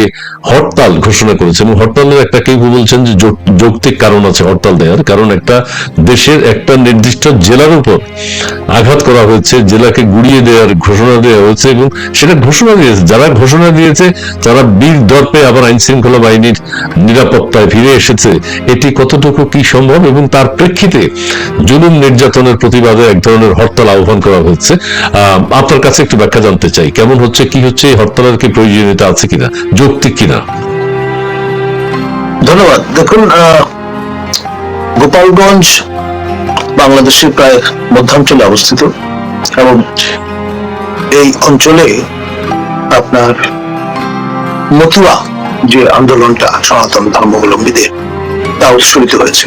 আজকে হরতাল ঘোষণা করেছে এবং হরতালের একটা কেউ বলছেন যে যৌক্তিক কারণ আছে হরতাল দেওয়ার। কারণ একটা দেশের একটা নির্দিষ্ট জেলার উপর আঘাত করা হয়েছে, জেলাকে গুড়িয়ে দেওয়ার ঘোষণা দেওয়া হয়েছে এবং সেটা ঘোষণা দিয়েছে। যারা ঘোষণা দিয়েছে, তারা বীর দর্পে আবার আইন শৃঙ্খলা বাহিনীর নিরাপত্তায় ফিরে এসেছে। এটি কতটুকু কি সম্ভব এবং তার প্রেক্ষিতে জুলুম নির্যাতনের প্রতিবাদে এক ধরনের হরতাল আহ্বান করা হচ্ছে আপনার কাছে একটু ব্যাখ্যা জানতে চাই। কেমন হচ্ছে, কি হচ্ছে, এই হরতালের কি প্রয়োজনীয়তা আছে কিনা? যৌক্তিক কিনা? ধন্যবাদ। দেখুন গোপালগঞ্জ বাংলাদেশের প্রায় মধ্যাঞ্চলে অবস্থিত এবং এই অঞ্চলে আপনার মতুয়া যে আন্দোলনটা সনাতন ধর্মাবলম্বীদের তা উৎসরিত হয়েছে,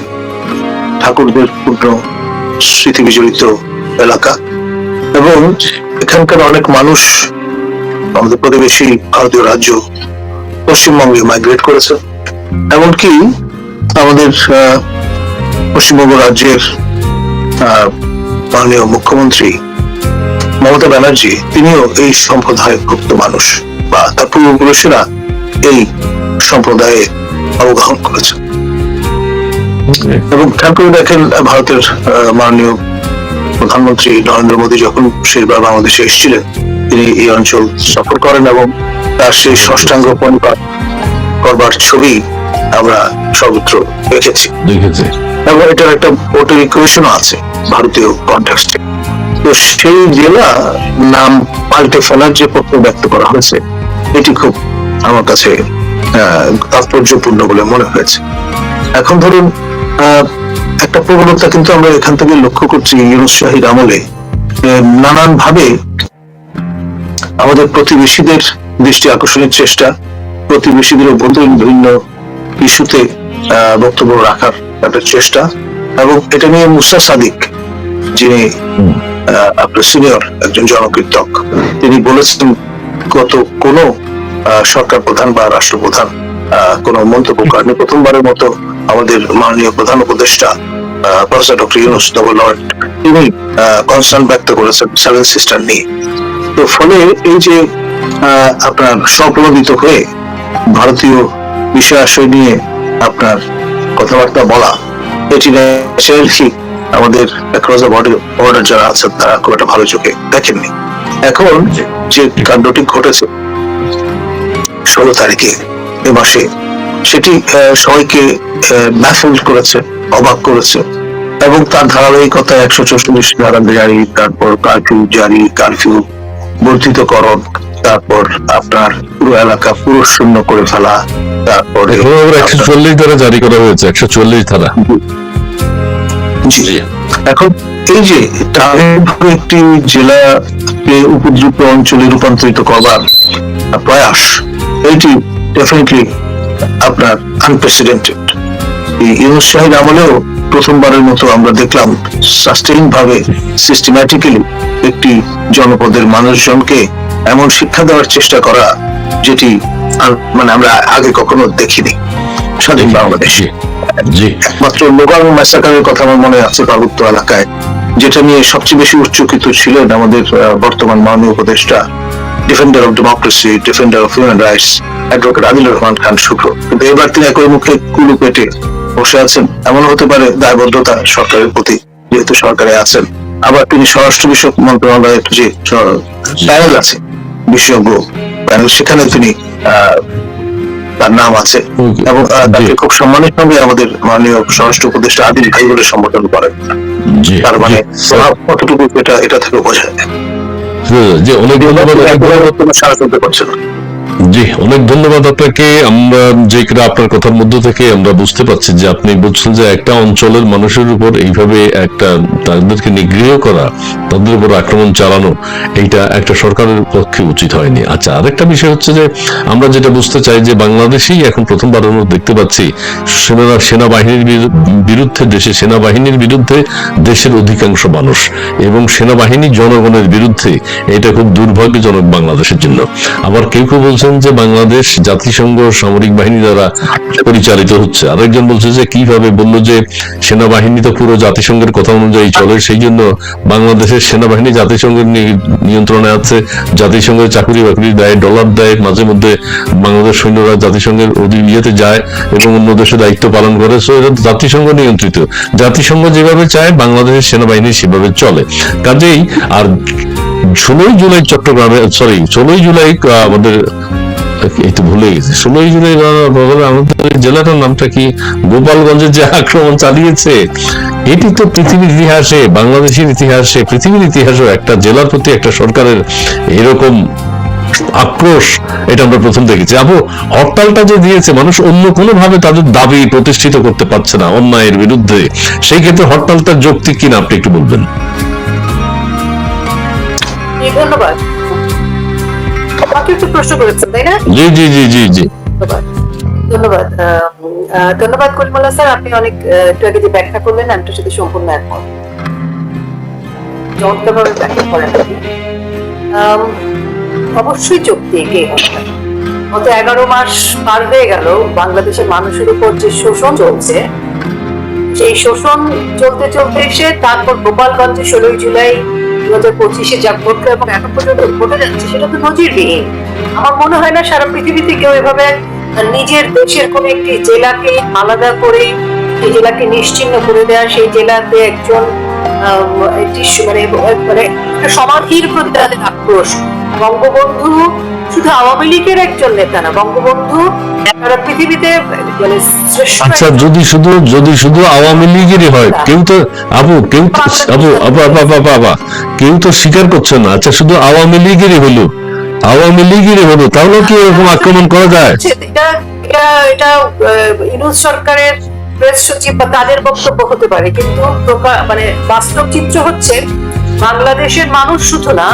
ঠাকুরদের পূর্ণ স্মৃতি বিজড়িত এলাকা এবং এখানকার অনেক মানুষ আমাদের প্রতিবেশী ভারতীয় রাজ্য পশ্চিমবঙ্গে মাইগ্রেট করেছে। এমনকি আমাদের পশ্চিমবঙ্গ রাজ্যের মাননীয় মুখ্যমন্ত্রী মমতা ব্যানার্জি তিনিও এই সম্প্রদায় ভুক্ত মানুষ বা তার পূর্বপুরুষেরা এই সম্প্রদায়ে অবগাহন করেছে এবং খেয়াল করে দেখেন ভারতের মাননীয় প্রধানমন্ত্রী নরেন্দ্র মোদী যখন শেষবার বাংলাদেশে এসেছিলেন তিনি এই অঞ্চল সফর করেন এবং তার সেই ষষ্ঠাঙ্গ পরিবার করবার ছবি আমরা সর্বত্র দেখেছি। দেখেছে। এবং এটার একটা ভোটের ইকুয়েশনও আছে ভারতীয় কন্টেক্সটে তো সেই জেলা নাম পাল্টে ফেলার যে পত্র ব্যক্ত করা হয়েছে এটি খুব আমার কাছে তাৎপর্যপূর্ণ বলে মনে হয়েছে। এখন ধরুন একটা প্রবণতা কিন্তু আমরা এখান থেকে লক্ষ্য করছি ইউনুস শাহির আমলে নানান ভাবে আমাদের প্রতিবেশীদের দৃষ্টি আকর্ষণের চেষ্টা প্রতিবেশীদের বন্ধু বিভিন্ন ইস্যুতে বক্তব্য রাখার একটা চেষ্টা এবং এটা নিয়ে মুসা সাদিক যিনি আপনার সিনিয়র একজন জনকীর্তক তিনি বলেছেন গত কোন সরকার প্রধান বা রাষ্ট্রপ্রধান কোনো মন্তব্য করেনি প্রথমবারের মতো আমাদের মাননীয় প্রধান উপদেষ্টা প্রফেসর ডক্টর ইউনুস ডবল তিনি কনসার্ন ব্যক্ত করেছেন সেভেন সিস্টার নিয়ে। তো ফলে এই যে আপনার স্বপ্রণোদিত হয়ে ভারতীয় বিষয় আশয় নিয়ে আপনার কথাবার্তা বলা, এটি ন্যাচারালি আমাদের অ্যাক্রস দ্য বর্ডার বর্ডার যারা আছেন তারা খুব একটা ভালো চোখে দেখেননি। এখন যে কাণ্ডটি ঘটেছে, ষোলো তারিখে, এ মাসে, সেটি সবাইকে ব্যাফল করেছে, অবাক করেছে, এবং তার ধারাবাহিকতা একশো চৌচল্লিশ ধারা জারি, তারপর কারফিউ জারি কারফিউ বর্ধিতকরণ তারপর আপনার পুরো এলাকা পুরো শূন্য করে ফেলা তারপরে একশো চল্লিশ ধারা জারি করা হয়েছে একশো চল্লিশ ধারা। এখন এই যে টার্গেটভাবে একটি জেলাকে উপযুক্ত অঞ্চলে রূপান্তরিত করবার প্রয়াস এটি ডেফিনেটলি আপনার আনপ্রেসিডেন্টেড এই ইউনুস শাহিদ আমলেও প্রথমবারের মতো আমরা দেখলাম সাস্টেইন ভাবে সিস্টেম্যাটিক্যালি একটি জনপদের মানুষজনকে এমন শিক্ষা দেওয়ার চেষ্টা করা যেটি মানে আমরা আগে কখনো দেখিনি। স্বাধীন বাংলাদেশ। একমাত্র লোকাল ম্যাসাকারের কথা আমার মনে আছে পার্বত্য এলাকায় যেটা নিয়ে সবচেয়ে বেশি উচ্চকিত ছিলেন আমাদের বর্তমান মাননীয় উপদেষ্টা defender of democracy defender of human rights advocate Adil Rahman Khan শুক্র। কিন্তু এবার তিনি একই মুখে কুলু পেটে বসে আছেন। এমন হতে পারে দায়বদ্ধতা সরকারের প্রতি যেহেতু সরকারে আছেন। আবার তিনি স্বরাষ্ট্র বিষয়ক মন্ত্রণালয়ের যে প্যানেল আছে বিশেষজ্ঞ প্যানেল সেখানে তিনি তার নাম আছে। এবং তাকে খুব সম্মানের সঙ্গে আমাদের মাননীয় স্বরাষ্ট্র উপদেষ্টা আদিল ভাই বলে সম্বোধন করেন। তার মানে কতটুকু এটা এটা থেকে বোঝা যায়। যে অনেক ধন্যবাদ সারা করতে পারছে না। জি, অনেক ধন্যবাদ আপনাকে। আমরা যে আপনার কথার মধ্য থেকে আমরা বুঝতে পারছি যে আপনি বলছেন যে একটা অঞ্চলের মানুষের উপর এইভাবে একটা তাদেরকে নিগৃহ করা, তাদের উপর আক্রমণ চালানো, এইটা একটা সরকারের পক্ষে উচিত হয়নি। আচ্ছা আরেকটা বিষয় হচ্ছে যে আমরা যেটা বুঝতে চাই যে বাংলাদেশেই এখন প্রথমবার আমরা দেখতে পাচ্ছি সেনারা, সেনাবাহিনীর বিরুদ্ধে দেশে সেনাবাহিনীর বিরুদ্ধে দেশের অধিকাংশ মানুষ এবং সেনাবাহিনী জনগণের বিরুদ্ধে এটা খুব দুর্ভাগ্যজনক বাংলাদেশের জন্য। আবার কেউ কেউ বলছেন বলছেন যে বাংলাদেশ জাতিসংঘ সামরিক বাহিনী দ্বারা পরিচালিত হচ্ছে। আরেকজন বলছে যে কীভাবে বলল যে সেনাবাহিনী তো পুরো জাতিসংঘের কথা অনুযায়ী চলে, সেই জন্য বাংলাদেশের সেনাবাহিনী জাতিসংঘের নিয়ন্ত্রণে আছে। জাতিসংঘের চাকরি বাকরি দেয় ডলার দেয় মাঝে মধ্যে বাংলাদেশ সৈন্যরা জাতিসংঘের অধীন ইয়েতে যায় এবং অন্য দেশে দায়িত্ব পালন করে। সো এটা জাতিসংঘ নিয়ন্ত্রিত। জাতিসংঘ যেভাবে চায়, বাংলাদেশের সেনাবাহিনী সেভাবে চলে। কাজেই আর ষোলোই জুলাই চট্টগ্রামে সরি ষোলোই জুলাই আমাদের ভুলে গেছি। ষোলোই জুলাই আমাদের জেলাটার নামটা কি? গোপালগঞ্জের যে আক্রমণ চালিয়েছে, এটি তো পৃথিবীর ইতিহাসে, বাংলাদেশের ইতিহাসে, পৃথিবীর একটা জেলার প্রতি একটা সরকারের এরকম আক্রোশ, এটা আমরা প্রথম দেখেছি। আপু হরতালটা যে দিয়েছে, মানুষ অন্য কোনো ভাবে তাদের দাবি প্রতিষ্ঠিত করতে পারছে না অন্যায়ের বিরুদ্ধে। সেই ক্ষেত্রে হরতালটা যৌক্তিক কিনা, আপনি একটু বলবেন। ধন্যবাদ। আমাকে একটু প্রশ্ন করেছেন তাই না? জি জি জি জি জি। ধন্যবাদ। ধন্যবাদ আহ, আহ, ধন্যবাদ করিমুল্লাহ স্যার আপনি অনেক একটু আগে যে ব্যাখ্যা করলেন আমি সাথে সম্পূর্ণ একমত। চমৎকারভাবে ব্যাখ্যা করেন অবশ্যই চুক্তি গত এগারো মাস পার হয়ে গেল বাংলাদেশের মানুষের উপর যে শোষণ চলছে সেই শোষণ চলতে চলতে এসে তারপর গোপালগঞ্জে ষোলোই জুলাই হাজার পঁচিশে যা ঘটলো এবং এখন পর্যন্ত ঘটে যাচ্ছে, সেটা তো নজিরবিহীন আমার মনে হয় না সারা পৃথিবীতে কেউ এভাবে নিজের দেশের কোনো একটি জেলাকে আলাদা করে সেই জেলাকে নিশ্চিহ্ন করে দেওয়া সেই জেলাতে একজন মানে মানে সমাধির প্রতি তাদের আক্রোশ। বঙ্গবন্ধু শুধু আওয়ামী লীগের একজন নেতা না বঙ্গবন্ধু পৃথিবীতে মানে আচ্ছা যদি শুধু যদি শুধু আওয়ামী লীগেরই হয় কেউ তো আবু কেউ তো আবু আবু, আবু, কেউ তো স্বীকার করছে না। আচ্ছা শুধু আওয়ামী লীগেরই হলো। আওয়ামী লীগেরই হলো তাহলে কি এরকম আক্রমণ করা যায়? এটা এটা এটা ইউনুস সরকারের প্রেস সচিব বা তাদের বক্তব্য হতে পারে কিন্তু মানে বাস্তব চিত্র হচ্ছে বাংলাদেশের মানুষ শুধু না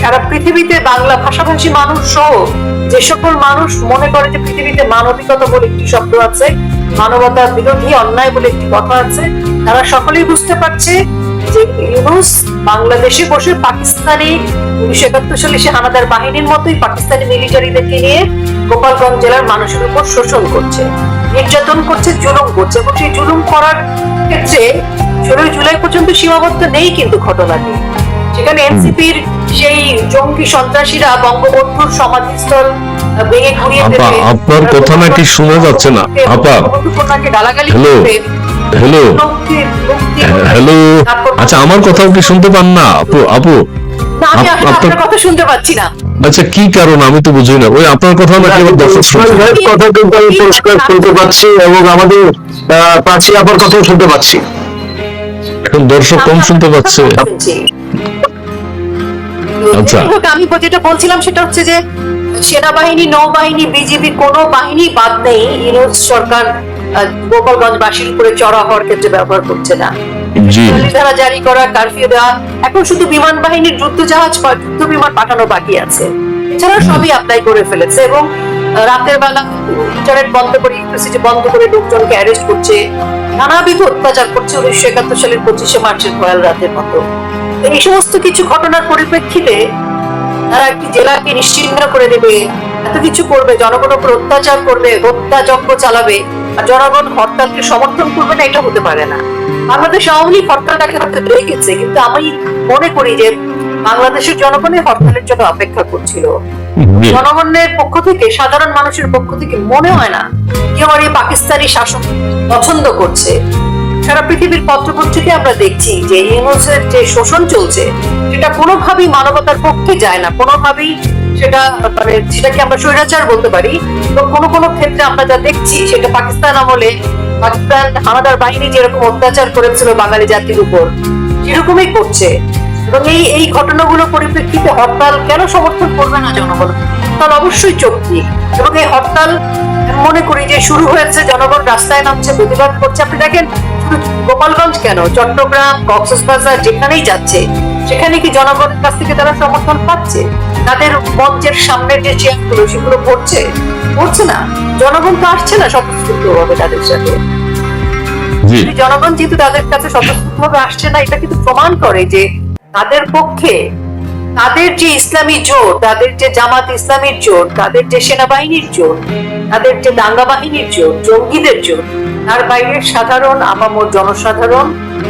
সারা পৃথিবীতে বাংলা ভাষাভাষী মানুষ সহ যে সকল মানুষ মনে করে যে পৃথিবীতে মানবিকতা বলে একটি শব্দ আছে, মানবতা বিরোধী, অন্যায় বলে একটি কথা আছে, তারা সকলেই বুঝতে পারছে যে ইউনুস বাংলাদেশে বসে পাকিস্তানি উনিশশো একাত্তর সালে সে হানাদার বাহিনীর মতোই পাকিস্তানি মিলিটারিদেরকে নিয়ে গোপালগঞ্জ জেলার মানুষের উপর শোষণ করছে, নির্যাতন করছে, জুলুম করছে এবং সেই জুলুম করার ক্ষেত্রে ষোলোই জুলাই পর্যন্ত সীমাবদ্ধ নেই কিন্তু ঘটনাটি। সেখানে এনসিপির সেই জঙ্গি সন্ত্রাসীরা বঙ্গবন্ধুর সমাধিস্থল ভেঙে ঘুরিয়ে দেবে। আপনার কথা নাকি শোনা যাচ্ছে না। আপা। হ্যালো। হ্যালো মুক্তি- হ্যালো আচ্ছা আমার কথাও কি শুনতে পান না? আপু আপু আপনার- কথা শুনতে পাচ্ছি না। আচ্ছা কি কারণ? আমি তো বুঝি না। ওই আপনার কথা নাকি দর্শক কথা কিন্তু আমি পরিষ্কার শুনতে পাচ্ছি এবং আমাদের আহ, প্রাচী আপার কথাও শুনতে পাচ্ছি। এখন দর্শক কম শুনতে পাচ্ছে। আমি যেটা বলছিলাম সেটা হচ্ছে যে সেনাবাহিনী নৌবাহিনী বিজিবি কোনো বাহিনী বাদ নেই। ইউনুস সরকার গোপালগঞ্জবাসীর উপরে চড়া হওয়ার ক্ষেত্রে ব্যবহার করছে না। জি। জারি করা কারফিউ দেওয়া এখন শুধু বিমান বাহিনীর যুদ্ধ জাহাজ যুদ্ধ বিমান পাঠানো বাকি আছে। এছাড়া সবই অ্যাপ্লাই করে ফেলেছে এবং রাতের বেলা ইন্টারনেট বন্ধ করে ইলেকট্রিসিটি বন্ধ করে লোকজনকে অ্যারেস্ট করছে। নানাবিধ অত্যাচার করছে উনিশশো একাত্তর সালের পঁচিশে মার্চের ভয়াল রাতের মতো। এই সমস্ত কিছু ঘটনার পরিপ্রেক্ষিতে তারা একটি জেলাকে নিশ্চিহ্ন করে দেবে। এত কিছু করবে জনগণ উপর অত্যাচার করবে হত্যাযজ্ঞ চালাবে আর জনগণ হরতালকে সমর্থন করবে না এটা হতে পারে না। বাংলাদেশ আওয়ামী লীগ হরতালটাকে হয়তো দেখেছে কিন্তু আমি মনে করি যে বাংলাদেশের জনগণই হরতালের জন্য অপেক্ষা করছিল। জনগণের পক্ষ থেকে সাধারণ মানুষের পক্ষ থেকে মনে হয় না কেউ আর এই পাকিস্তানি শাসন পছন্দ করছে। সারা পৃথিবীর পত্রপত্রিকায় আমরা দেখছি যে ইউনুসের যে শোষণ চলছে, সেটা কোনোভাবেই মানবতার পক্ষে যায় না। কোনোভাবেই সেটা মানে সেটাকে আমরা স্বৈরাচার বলতে পারি। তো কোনো কোনো ক্ষেত্রে আমরা যা দেখছি, সেটা পাকিস্তান আমলে পাকিস্তান হানাদার বাহিনী যেরকম অত্যাচার করেছিল বাঙালি জাতির উপর, সেরকমই করছে। এবং এই এই ঘটনাগুলো পরিপ্রেক্ষিতে হরতাল কেন সমর্থন করবে না জনগণ? হরতাল অবশ্যই চুক্তি এবং এই হরতাল মনে করি যে শুরু হয়েছে জনগণ রাস্তায় নামছে প্রতিবাদ করছে। আপনি দেখেন গোপালগঞ্জ কেন? চট্টগ্রাম কক্সবাজার যেখানেই যাচ্ছে সেখানে কি জনগণের কাছ থেকে তারা সমর্থন পাচ্ছে? তাদের মঞ্চের সামনের যে চেয়ারগুলো সেগুলো পড়ছে? পড়ছে না। জনগণ তো আসছে না স্বতঃস্ফূর্তভাবে তাদের সাথে। জনগণ যেহেতু তাদের কাছে স্বতঃস্ফূর্তভাবে আসছে না এটা কিন্তু প্রমাণ করে যে তাদের পক্ষে তাদের যে ইসলামী জোট, তাদের যে জামাত ইসলামীর জোট, তাদের যে সেনাবাহিনীর জোট, তাদের যে দাঙ্গা বাহিনীর জোট, জঙ্গিদের জোট, তার বাইরে সাধারণ আপামর জনসাধারণ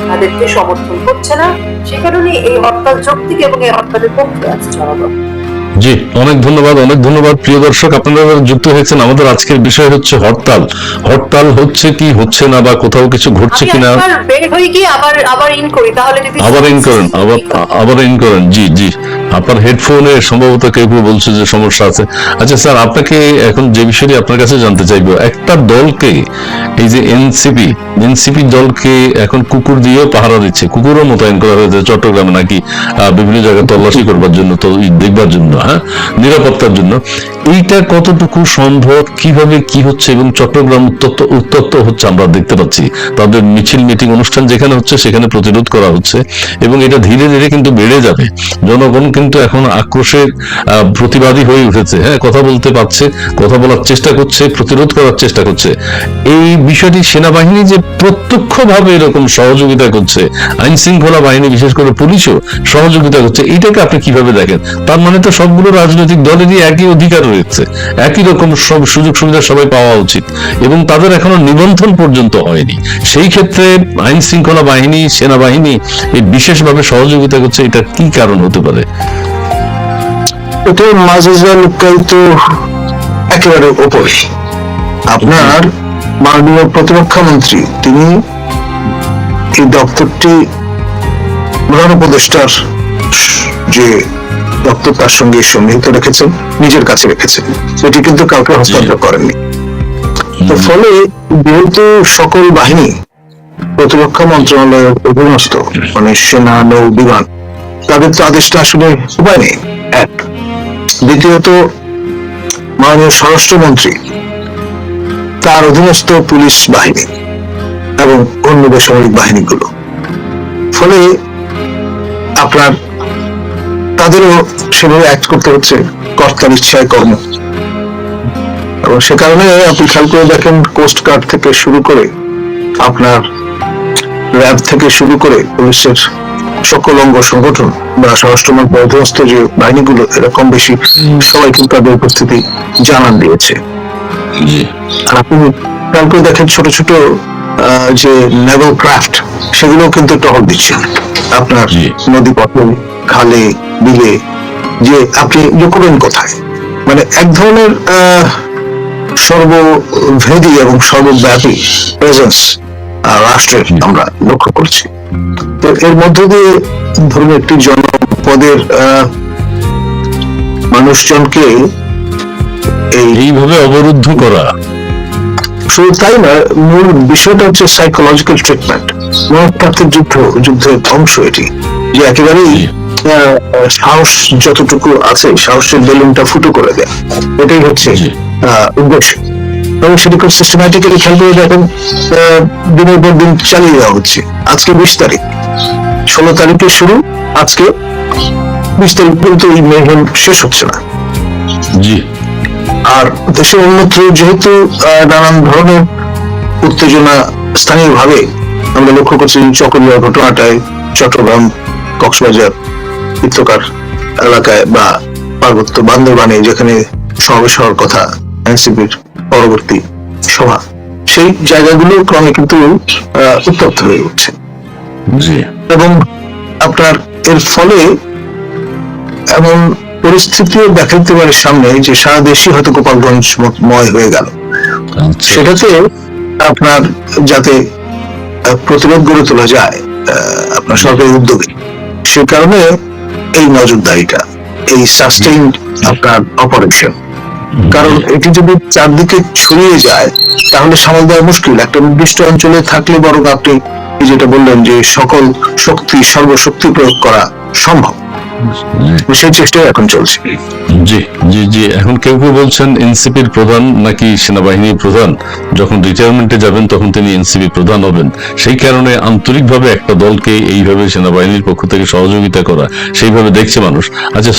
তাদেরকে সমর্থন করছে না। সে কারণে এই হরতাল যৌক্তিক এবং এই হরতালের পক্ষে আছে জনগণ। জি অনেক ধন্যবাদ অনেক ধন্যবাদ। প্রিয় দর্শক আপনারা যুক্ত হয়েছেন আমাদের আজকের বিষয় হচ্ছে হরতাল। হরতাল হচ্ছে কি হচ্ছে না বা কোথাও কিছু ঘটছে কিনা? বের আবার আবার ইন করি তাহলে যদি আবার ইন করেন আবার আবার ইন করেন জি জি। আপনার হেডফোনে সম্ভবত কেউ বলছে যে সমস্যা আছে। আচ্ছা স্যার আপনাকে এখন যে বিষয়টি আপনার কাছে জানতে চাইব একটা দলকে এই যে এনসিপি এনসিপি দলকে এখন কুকুর দিয়েও পাহারা দিচ্ছে। কুকুরও মোতায়েন করা হয়েছে চট্টগ্রামে নাকি বিভিন্ন জায়গায় তল্লাশি করবার জন্য, তো দেখবার জন্য হ্যাঁ? নিরাপত্তার জন্য। এইটা কতটুকু সম্ভব, কীভাবে কি হচ্ছে এবং চট্টগ্রাম উত্তপ্ত উত্তপ্ত হচ্ছে আমরা দেখতে পাচ্ছি। তাদের মিছিল, মিটিং অনুষ্ঠান যেখানে হচ্ছে সেখানে প্রতিরোধ করা হচ্ছে এবং এটা ধীরে ধীরে কিন্তু বেড়ে যাবে। জনগণ কিন্তু এখন আক্রোশের প্রতিবাদী হয়ে উঠেছে হ্যাঁ? কথা বলতে পারছে, কথা বলার চেষ্টা করছে, প্রতিরোধ করার চেষ্টা করছে। এই বিষয়টি সেনাবাহিনী যে প্রত্যক্ষভাবে এরকম সহযোগিতা করছে আইন শৃঙ্খলা বাহিনী, বিশেষ করে পুলিশও সহযোগিতা করছে, এটাকে আপনি কীভাবে দেখেন? তার মানে তো সবগুলো রাজনৈতিক দলেরই একই অধিকার রয়েছে, একই রকম সব সুযোগ সুবিধা সবাই পাওয়া উচিত, এবং তাদের এখনও নিবন্ধন পর্যন্ত হয়নি। সেই ক্ষেত্রে আইন শৃঙ্খলা বাহিনী, সেনাবাহিনী এই বিশেষভাবে সহযোগিতা করছে, এটা কি কারণ হতে পারে? এটা মাজেজা লুকায়িত একেবারে ওপরে আপনার মাননীয় প্রতিরক্ষা মন্ত্রী তিনি এই দপ্তরটি প্রধান উপদেষ্টার যে দপ্তর তার সঙ্গে সন্নিহিত রেখেছেন নিজের কাছে রেখেছেন। এটি কিন্তু কাউকে হস্তান্তর করেননি। তো ফলে যেহেতু সকল বাহিনী প্রতিরক্ষা মন্ত্রণালয়ের অধীনস্থ মানে সেনা নৌ বিমান তাদের তো আদেশটা আসলে উপায় নেই। এক। দ্বিতীয়ত মাননীয় স্বরাষ্ট্রমন্ত্রী তার অধীনস্থ পুলিশ বাহিনী এবং অন্য বেসামরিক বাহিনীগুলো। ফলে আপনার, তাদেরও সেভাবে অ্যাক্ট করতে হচ্ছে, কর্তার ইচ্ছায় কর্ম। এবং সে কারণে আপনি খেয়াল করে দেখেন কোস্ট গার্ড থেকে শুরু করে আপনার র্যাব থেকে শুরু করে পুলিশের সকল অঙ্গ সংগঠন বা স্বরাষ্ট্রমন্ত্রী অধীনস্থ যে বাহিনীগুলো এরকম বেশি সবাই কিন্তু তাদের উপস্থিতি জানান দিয়েছে। আপনি খেয়াল করে দেখেন ছোট ছোট যে নেভেল ক্রাফট সেগুলো কিন্তু টহল দিচ্ছে। আপনার নদী পথে খালে বিলে যে আপনি কোথায়? মানে এক ধরনের সর্বভেদী এবং সর্বব্যাপী প্রেজেন্স রাষ্ট্রের আমরা লক্ষ্য করছি। তো এর মধ্য দিয়ে ধরুন একটি জনপদের আহ, মানুষজনকে এইভাবে অবরুদ্ধ করা। শুধু তাই না মূল বিষয়টা হচ্ছে সাইকোলজিক্যাল ট্রিটমেন্ট মনোপ্রাপ্তির যুদ্ধ যুদ্ধের অংশ এটি। যে একেবারেই সাহস যতটুকু আছে সাহসের বেলুনটা ফুটো করে দেয়। এটাই হচ্ছে উদ্দেশ্য। এবং সেটি খুব সিস্টেম্যাটিক্যালি খেয়াল করে দেখেন দিনের পর দিন চালিয়ে দেওয়া হচ্ছে। আজকে বিশ তারিখ। ষোলো তারিখে শুরু আজকে বিশ তারিখ পর্যন্ত এই শেষ হচ্ছে না। জি। আর দেশের অন্যত্র যেহেতু নানান ধরনের উত্তেজনা স্থানীয়ভাবে আমরা লক্ষ্য করছি চকরিয়া ঘটনাটায় চট্টগ্রাম কক্সবাজার ইত্তকার এলাকায় বা পার্বত্য বান্দরবানে যেখানে সমাবেশ হওয়ার কথা এনসিপির পরবর্তী সভা। সেই জায়গাগুলো ক্রমে কিন্তু আহ, উত্তপ্ত হয়ে উঠছে। এবং আপনার এর ফলে এমন পরিস্থিতিও দেখা দিতে পারে সামনে যে সারা দেশই হয়তো গোপালগঞ্জ ময় হয়ে গেল। আচ্ছা। সেটাতে আপনার যাতে প্রতিরোধ গড়ে তোলা যায় আপনার সরকারি উদ্যোগে সে কারণে এই নজরদারিটা এই সাস্টেইন আপনার অপারেশন কারণ এটি যদি চারদিকে ছড়িয়ে যায় তাহলে সামাল দেওয়া মুশকিল। একটা নির্দিষ্ট অঞ্চলে থাকলে বরং আপনি যেটা বললেন যে সকল শক্তি সর্বশক্তি প্রয়োগ করা সম্ভব। সেই চেষ্টাই এখন চলছে। জি জি জি। এখন কেউ কেউ বলছেন এনসিপির প্রধান নাকি সেনাবাহিনীর প্রধান? যখন রিটায়ারমেন্টে যাবেন, তখন তিনি এনসিপি প্রধান হবেন। সেই কারণে আন্তরিকভাবে একটা দলকে এইভাবে সেনাবাহিনীর পক্ষ থেকে সহযোগিতা করা, সেইভাবে দেখছে মানুষ। আচ্ছা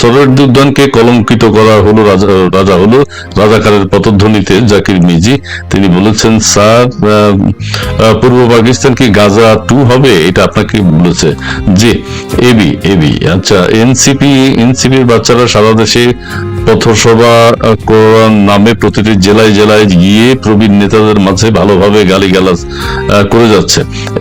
উদ্যানকে কলঙ্কিত করা হলো রাজা রাজা হলো রাজাকারের পতধ্বনিতে জাকির মিজি তিনি বলেছেন, স্যার পূর্ব পাকিস্তান কি গাজা টু হবে? এটা আপনাকে বলেছে। জি এবি এবি আচ্ছা এনসিপি এনসিপির বাচ্চারা সারা দেশে পথসভা করার নামে প্রতিটি জেলায় জেলায় গিয়ে প্রবীণ নেতাদের মাঝে ভালোভাবে গালিগালাজ করে যাচ্ছে।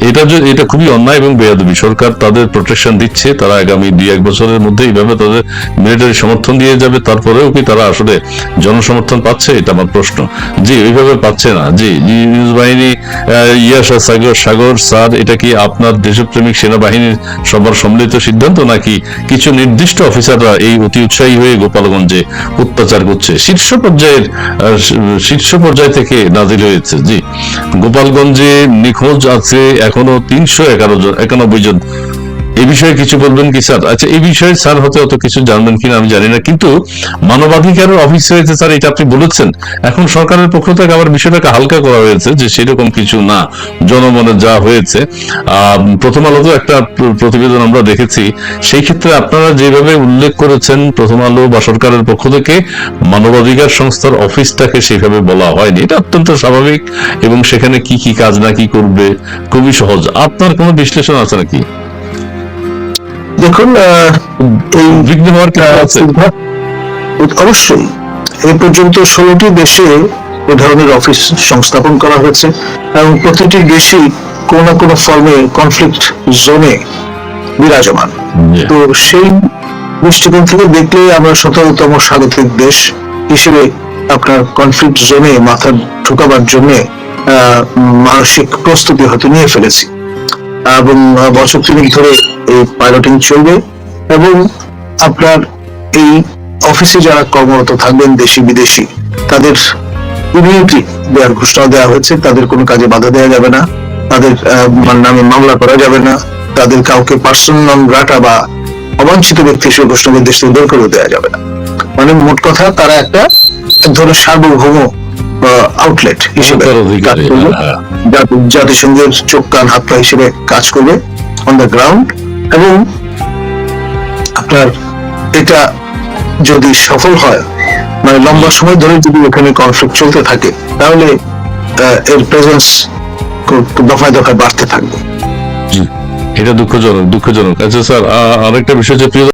এটা যে, এটা খুবই অন্যায় এবং বেয়াদবি। সরকার তাদের প্রোটেকশন দিচ্ছে, তারা আগামী দুই এক বছরের মধ্যে এইভাবে তাদের মিলিটারি সমর্থন দিয়ে যাবে, তারপরেও কি তারা আসলে জনসমর্থন পাচ্ছে? এটা আমার প্রশ্ন। জি, ওইভাবে পাচ্ছে না। জি, নিউজ বাহিনী ইয়াসা সাগর সাগর স্যার, এটা কি আপনার দেশপ্রেমিক সেনাবাহিনীর সবার সম্মিলিত সিদ্ধান্ত, নাকি কিছু নির্দিষ্ট অফিসাররা এই অতি উৎসাহী হয়ে গোপালগঞ্জে অত্যাচার করছে। শীর্ষ পর্যায়ের শীর্ষ পর্যায় থেকে নাজিল হয়েছে। জি, গোপালগঞ্জে নিখোঁজ আছে এখনও তিনশো এগারো জন, একানব্বই জন। এই বিষয়ে কিছু বলবেন কি, স্যার? আচ্ছা এই বিষয়ে স্যার হতে অত কিছু জানবেন কিনা আমি জানি না, কিন্তু মানবাধিকারের অফিস হয়েছে স্যার এটা আপনি বলেছেন। এখন সরকারের পক্ষ থেকে আবার বিষয়টাকে হালকা করা হয়েছে যে সেরকম কিছু না। জনমনে যা হয়েছে প্রথম আলোতে একটা প্রতিবেদন আমরা দেখেছি। সেই ক্ষেত্রে আপনারা যেভাবে উল্লেখ করেছেন, প্রথম আলো বা সরকারের পক্ষ থেকে মানবাধিকার সংস্থার অফিসটাকে সেভাবে বলা হয়নি। এটা অত্যন্ত স্বাভাবিক এবং সেখানে কি কি কাজ না কি করবে, খুবই সহজ। আপনার কোনো বিশ্লেষণ আছে নাকি? দেখুন এই বিঘ্ন হওয়ার অবশ্যই এ পর্যন্ত ষোলোটি দেশে এ ধরনের অফিস সংস্থাপন করা হয়েছে এবং প্রতিটি দেশই কোনো না কোনো ফর্মে কনফ্লিক্ট জোনে বিরাজমান। তো সেই দৃষ্টিকোণ থেকে দেখলে আমরা সতেরোতম স্বাগতিক দেশ হিসেবে আপনার কনফ্লিক্ট জোনে মাথা ঢুকাবার জন্য মানসিক প্রস্তুতি হয়তো নিয়ে ফেলেছি। এবং বছর তিনেক ধরে এই পাইলটিং চলবে এবং আপনার এই অফিসে যারা কর্মরত থাকবেন, দেশি বিদেশি, তাদের ইমিউনিটি দেওয়ার ঘোষণা দেওয়া হয়েছে। তাদের কোনো কাজে বাধা দেওয়া যাবে না। তাদের নামে মামলা করা যাবে না। তাদের কাউকে পার্সোনাল রাটা বা অবাঞ্ছিত ব্যক্তি হিসেবে ঘোষণা করে দেশ থেকে বের করে দেওয়া যাবে না। মানে মোট কথা, তারা একটা এক ধরনের সার্বভৌম আউটলেট হিসেবে। হ্যাঁ। জাতি- জাতিসংঘের চোখ কান হাত পা হিসেবে কাজ করবে অন দ্য গ্রাউন্ড এবং আপনার এটা যদি সফল হয় মানে লম্বা সময় ধরে যদি এখানে কনফ্লিক্ট চলতে থাকে তাহলে এর প্রেজেন্স দফায় দফায় বাড়তে থাকবে এটা দুঃখজনক দুঃখজনক আচ্ছা স্যার আরেকটা বিষয় প্রিয়